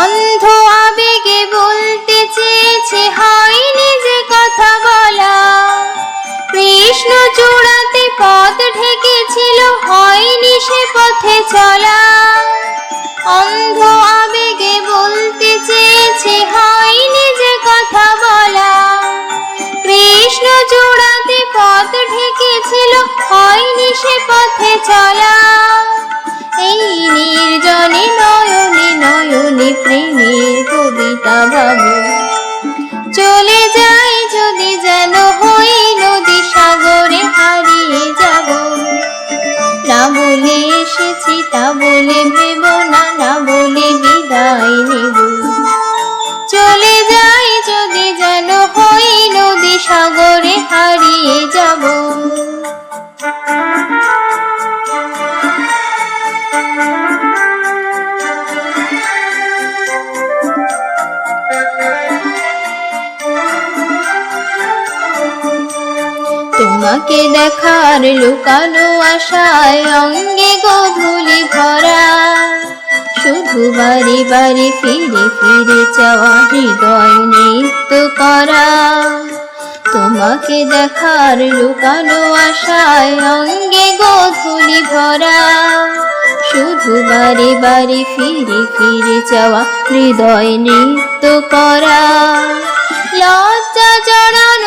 অন্ধ আবেগে বলতে চেয়েছে হয়নি যে কথা বলা। কৃষ্ণ চূড়াতে পথ ঢেকেছিল, হয়নি সে পথে চলা। অন্ধ প্রেমের কবিতা বাবু। চলে যাই যদি যেন হই নদী সাগরে হারিয়ে যাব। না বলে এসেছি, তা বলে ভেব না না বলে বিদায় নেব। চলে যাই যদি যেন হই নদী সাগরে হারিয়ে যাব। তোমাকে দেখার লুকানো আশায় অঙ্গে গধুলি ভরা। শুধু বাড়ি বাড়ি ফিরে ফিরে চাওয়া হৃদয় নৃত্য করা। তোমাকে দেখার লুকানো আশায় অঙ্গে গধুলি ভরা। শুধু বাড়ি বাড়ি ফিরে ফিরে চাওয়া হৃদয় নৃত্য করা। লজ্জা জড়ানো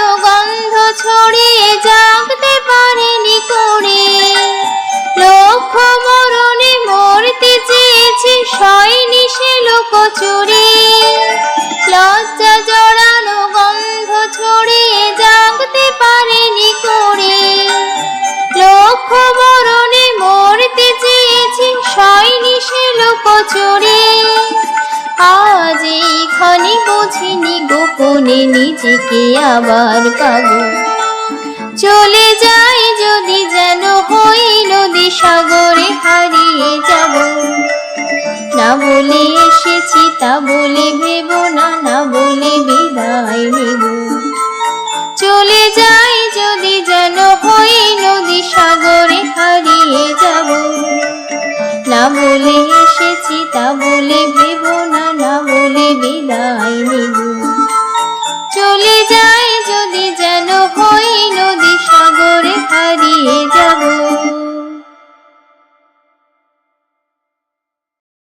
কি আবার পাবো চলে যাই যদি যেন হই নদী সাগরে হারিয়ে যাব। না বলে এসেছি, তা বলে ভেব না না বলে